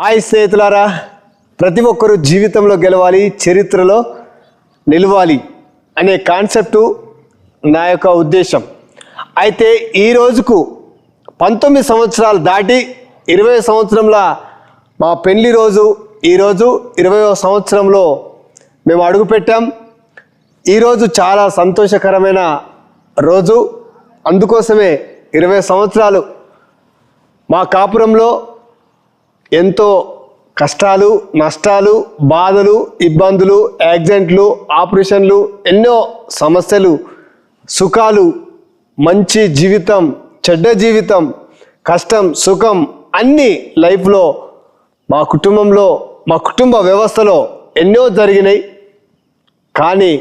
Hi స్నేహితులారా ప్రతి ఒక్కరూ జీవితంలో గెలవాలి చరిత్రలో నిలవాలి అనే కాన్సెప్టు నా యొక్క ఉద్దేశం. అయితే ఈ రోజుకు పంతొమ్మిది సంవత్సరాలు దాటి ఇరవై సంవత్సరంలో మా పెళ్ళి రోజు ఈరోజు ఇరవయో సంవత్సరంలో మేము అడుగుపెట్టాం. ఈరోజు చాలా సంతోషకరమైన రోజు. అందుకోసమే ఇరవై సంవత్సరాలు మా కాపురంలో ఎంతో కష్టాలు నష్టాలు బాధలు ఇబ్బందులు యాక్సిడెంట్లు ఆపరేషన్లు ఎన్నో సమస్యలు సుఖాలు మంచి జీవితం చెడ్డ జీవితం కష్టం సుఖం అన్నీ లైఫ్లో మా కుటుంబంలో మా కుటుంబ వ్యవస్థలో ఎన్నో జరిగినాయి. కానీ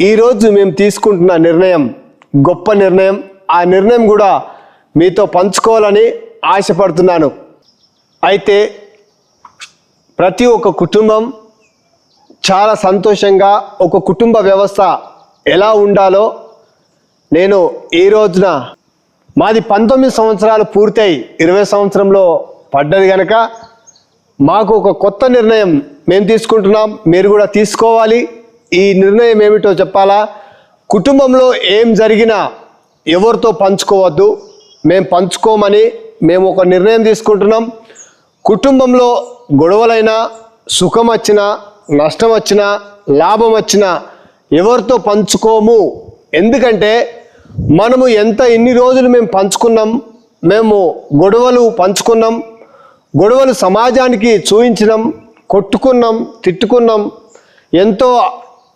ఈరోజు మేము తీసుకుంటున్న నిర్ణయం గొప్ప నిర్ణయం. ఆ నిర్ణయం కూడా మీతో పంచుకోవాలని ఆశపడుతున్నాను. అయితే ప్రతి ఒక్క కుటుంబం చాలా సంతోషంగా ఒక కుటుంబ వ్యవస్థ ఎలా ఉండాలో నేను ఈ రోజున మాది పంతొమ్మిది సంవత్సరాలు పూర్తయి ఇరవై సంవత్సరంలో పడ్డది కనుక మాకు ఒక కొత్త నిర్ణయం మేము తీసుకుంటున్నాం. మీరు కూడా తీసుకోవాలి. ఈ నిర్ణయం ఏమిటో చెప్పాలా? కుటుంబంలో ఏం జరిగినా ఎవరితో పంచుకోవద్దు. మేము పంచుకోమని మేము ఒక నిర్ణయం తీసుకుంటున్నాం. కుటుంబంలో గొడవలైనా సుఖం వచ్చినా నష్టం వచ్చినా లాభం వచ్చినా ఎవరితో పంచుకోము? ఎందుకంటే మనము ఎంత ఇన్ని రోజులు మేము పంచుకున్నాం మేము గొడవలు పంచుకున్నాం గొడవలు సమాజానికి చూయించినాం కొట్టుకున్నాం తిట్టుకున్నాం ఎంతో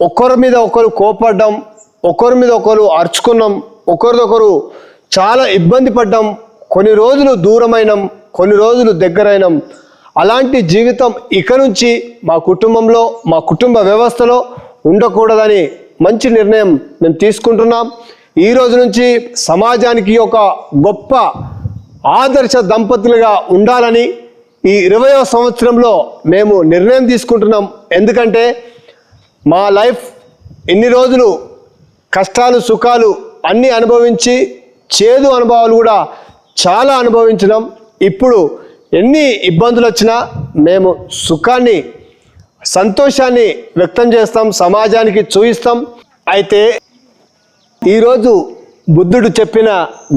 ఒకరి మీద ఒకరు కోపడ్డం ఒకరి మీద ఒకరు అరుచుకున్నాం ఒకరిదొకరు చాలా ఇబ్బంది పడ్డాం కొన్ని రోజులు దూరమైనాం కొన్ని రోజులు దగ్గరైనాం. అలాంటి జీవితం ఇక నుంచి మా కుటుంబంలో మా కుటుంబ వ్యవస్థలో ఉండకూడదని మంచి నిర్ణయం మేము తీసుకుంటున్నాం. ఈ రోజు నుంచి సమాజానికి ఒక గొప్ప ఆదర్శ దంపతులుగా ఉండాలని ఈ ఇరవయో సంవత్సరంలో మేము నిర్ణయం తీసుకుంటున్నాం. ఎందుకంటే మా లైఫ్ ఇన్ని రోజులు కష్టాలు సుఖాలు అన్నీ అనుభవించి చేదు అనుభవాలు కూడా చాలా అనుభవించినాం. ఇప్పుడు ఎన్ని ఇబ్బందులు వచ్చినా మేము సుఖాన్ని సంతోషాన్ని వ్యక్తం చేస్తాం సమాజానికి చూయిస్తాం. అయితే ఈరోజు బుద్ధుడు చెప్పిన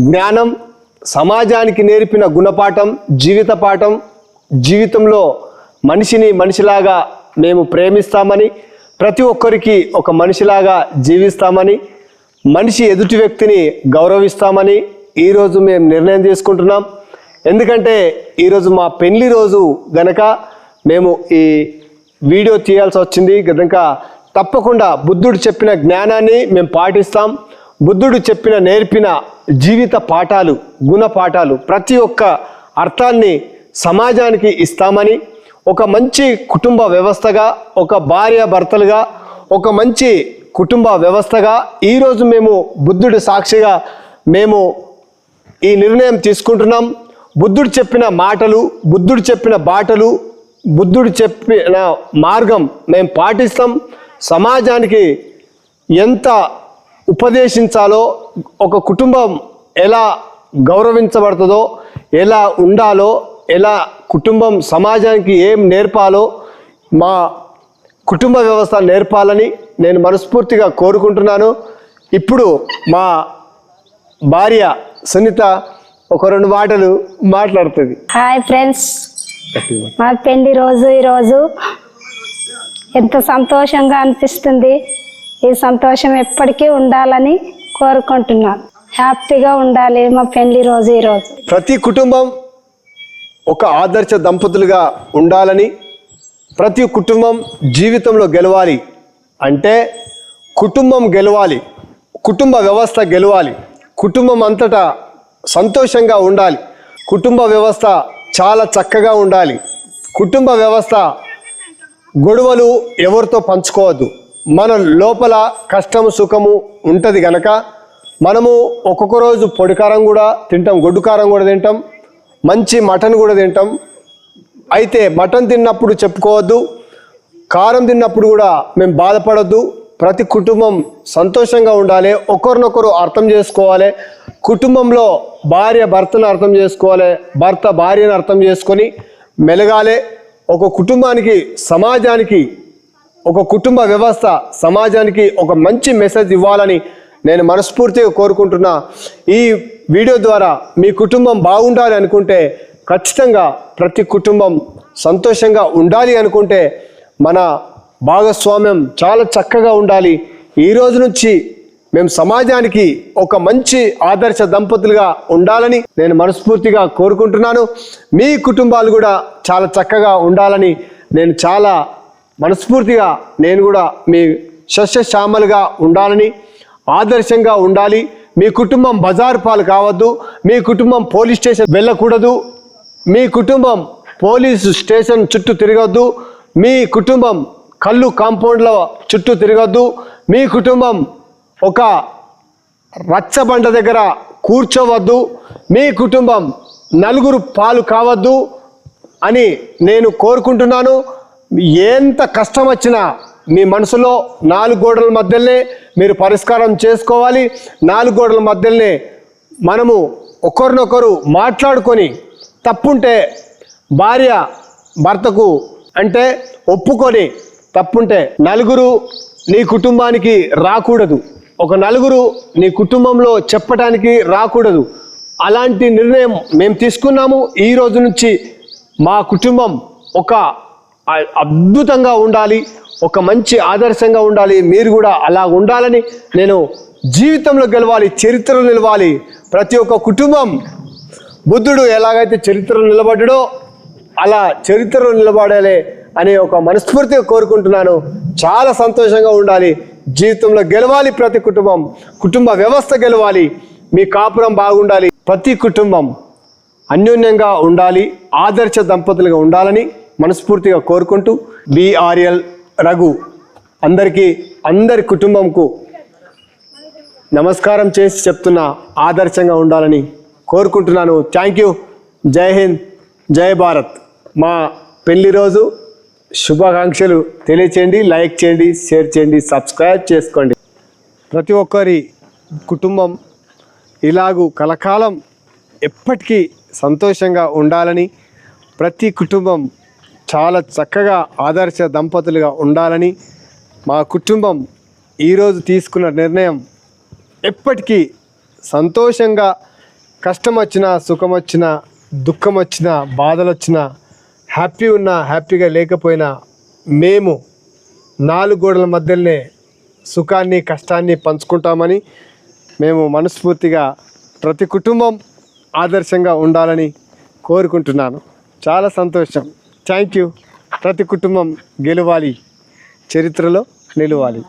జ్ఞానం సమాజానికి నేర్పిన గుణపాఠం జీవిత పాఠం జీవితంలో మనిషిని మనిషిలాగా మేము ప్రేమిస్తామని ప్రతి ఒక్కరికి ఒక మనిషిలాగా జీవిస్తామని మనిషి ఎదుటి వ్యక్తిని గౌరవిస్తామని ఈరోజు మేము నిర్ణయం తీసుకుంటున్నాం. ఎందుకంటే ఈరోజు మా పెళ్ళి రోజు గనక మేము ఈ వీడియో తీయాల్సి వచ్చింది గనక తప్పకుండా బుద్ధుడు చెప్పిన జ్ఞానాన్ని మేము పాటిస్తాం. బుద్ధుడు చెప్పిన నేర్పిన జీవిత పాఠాలు గుణ పాఠాలు ప్రతి ఒక్క అర్థాన్ని సమాజానికి ఇస్తామని ఒక మంచి కుటుంబ వ్యవస్థగా ఒక భార్య భర్తలుగా ఒక మంచి కుటుంబ వ్యవస్థగా ఈరోజు మేము బుద్ధుడి సాక్షిగా మేము ఈ నిర్ణయం తీసుకుంటున్నాం. బుద్ధుడు చెప్పిన మాటలు బుద్ధుడు చెప్పిన బాటలు బుద్ధుడు చెప్పిన మార్గం మేము పాటిస్తాం. సమాజానికి ఎంత ఉపదేశించాలో ఒక కుటుంబం ఎలా గౌరవించబడుతుందో ఎలా ఉండాలో ఎలా కుటుంబం సమాజానికి ఏం నేర్పాలో మా కుటుంబ వ్యవస్థ నేర్పాలని నేను మనస్ఫూర్తిగా కోరుకుంటున్నాను. ఇప్పుడు మా భార్య సునీత ఒక రెండు మాటలు మాట్లాడుతుంది. హాయ్ ఫ్రెండ్స్ మా పెళ్ళి రోజు ఈరోజు. ఎంత సంతోషంగా అనిపిస్తుంది. ఈ సంతోషం ఎప్పటికీ ఉండాలని కోరుకుంటున్నాను హ్యాపీగా ఉండాలి మా పెళ్ళి రోజు ఈరోజు. ప్రతి కుటుంబం ఒక ఆదర్శ దంపతులుగా ఉండాలని ప్రతి కుటుంబం జీవితంలో గెలవాలి అంటే కుటుంబం గెలవాలి కుటుంబ వ్యవస్థ గెలవాలి కుటుంబం అంతటా సంతోషంగా ఉండాలి. కుటుంబ వ్యవస్థ చాలా చక్కగా ఉండాలి. కుటుంబ వ్యవస్థ గొడవలు ఎవరితో పంచుకోవద్దు. మన లోపల కష్టము సుఖము ఉంటుంది గనక మనము ఒక్కొక్క రోజు పొడికారం కూడా తింటాం గొడ్డుకారం కూడా తింటాం మంచి మటన్ కూడా తింటాం. అయితే మటన్ తిన్నప్పుడు చెప్పుకోవద్దు కారం తిన్నప్పుడు కూడా మేము బాధపడద్దు. ప్రతి కుటుంబం సంతోషంగా ఉండాలి ఒకరినొకరు అర్థం చేసుకోవాలి. కుటుంబంలో భార్య భర్తను అర్థం చేసుకోవాలి భర్త భార్యను అర్థం చేసుకొని మెలగాలే. ఒక కుటుంబానికి సమాజానికి ఒక కుటుంబ వ్యవస్థ సమాజానికి ఒక మంచి మెసేజ్ ఇవ్వాలని నేను మనస్ఫూర్తిగా కోరుకుంటున్నా. ఈ వీడియో ద్వారా మీ కుటుంబం బాగుండాలి అనుకుంటే ఖచ్చితంగా ప్రతి కుటుంబం సంతోషంగా ఉండాలి అనుకుంటే మన భాగస్వామ్యం చాలా చక్కగా ఉండాలి. ఈ రోజు నుంచి మేము సమాజానికి ఒక మంచి ఆదర్శ దంపతులుగా ఉండాలని నేను మనస్ఫూర్తిగా కోరుకుంటున్నాను. మీ కుటుంబాలు కూడా చాలా చక్కగా ఉండాలని నేను చాలా మనస్ఫూర్తిగా నేను కూడా మీ సస్యశ్యామలుగా ఉండాలని ఆదర్శంగా ఉండాలి. మీ కుటుంబం బజారు పాలు కావద్దు. మీ కుటుంబం పోలీస్ స్టేషన్ వెళ్ళకూడదు. మీ కుటుంబం పోలీసు స్టేషన్ చుట్టూ తిరగద్దు. మీ కుటుంబం కళ్ళు కాంపౌండ్ల చుట్టూ తిరగద్దు. మీ కుటుంబం ఒక రచ్చబండ దగ్గర కూర్చోవద్దు మీ కుటుంబం నలుగురు పాలు కావద్దు అని నేను కోరుకుంటున్నాను. ఎంత కష్టం వచ్చినా మీ మనసులో నాలుగు గోడల మధ్యలోనే మీరు పరిష్కారం చేసుకోవాలి. నాలుగు గోడల మధ్యలోనే మనము ఒకరినొకరు మాట్లాడుకొని తప్పుంటే భార్య భర్తకు అంటే ఒప్పుకొని తప్పుంటే నలుగురు నీ కుటుంబానికి రాకూడదు. ఒక నలుగురు నీ కుటుంబంలో చెప్పటానికి రాకూడదు. అలాంటి నిర్ణయం మేము తీసుకున్నాము. ఈ రోజు నుంచి మా కుటుంబం ఒక అద్భుతంగా ఉండాలి. ఒక మంచి ఆదర్శంగా ఉండాలి. మీరు కూడా అలా ఉండాలని నేను జీవితంలో గెలవాలి చరిత్రలో నిలవాలి. ప్రతి ఒక్క కుటుంబం బుద్ధుడు ఎలాగైతే చరిత్రలో నిలబడ్డాడో అలా చరిత్రలో నిలబడాలి అనే ఒక మనస్ఫూర్తిగా కోరుకుంటున్నాను. చాలా సంతోషంగా ఉండాలి. జీవితంలో గెలవాలి ప్రతి కుటుంబం కుటుంబ వ్యవస్థ గెలవాలి మీ కాపురం బాగుండాలి ప్రతి కుటుంబం అన్యోన్యంగా ఉండాలి ఆదర్శ దంపతులుగా ఉండాలని మనస్ఫూర్తిగా కోరుకుంటూ బిఆర్ఎల్ రఘు అందరికీ అందరి కుటుంబంకు నమస్కారం చేసి చెప్తున్న ఆదర్శంగా ఉండాలని కోరుకుంటున్నాను. థ్యాంక్ యూ జై హింద్ జై భారత్. మా పెళ్ళి రోజు శుభాకాంక్షలు తెలియచేయండి లైక్ చేయండి షేర్ చేయండి సబ్స్క్రైబ్ చేసుకోండి. ప్రతి ఒక్కరి కుటుంబం ఇలాగూ కలకాలం ఎప్పటికీ సంతోషంగా ఉండాలని ప్రతి కుటుంబం చాలా చక్కగా ఆదర్శ దంపతులుగా ఉండాలని మా కుటుంబం ఈరోజు తీసుకున్న నిర్ణయం ఎప్పటికీ సంతోషంగా కష్టం వచ్చినా సుఖం వచ్చినా దుఃఖం వచ్చినా బాధలు వచ్చినా హ్యాపీ ఉన్నా హ్యాపీగా లేకపోయినా మేము నాలుగు గోడల మధ్యలోనే సుఖాన్ని కష్టాన్ని పంచుకుంటామని మేము మనస్ఫూర్తిగా ప్రతి కుటుంబం ఆదర్శంగా ఉండాలని కోరుకుంటున్నాను. చాలా సంతోషం. Thank you. ప్రతి కుటుంబం గెలవాలి. చరిత్రలో నిలవాలి.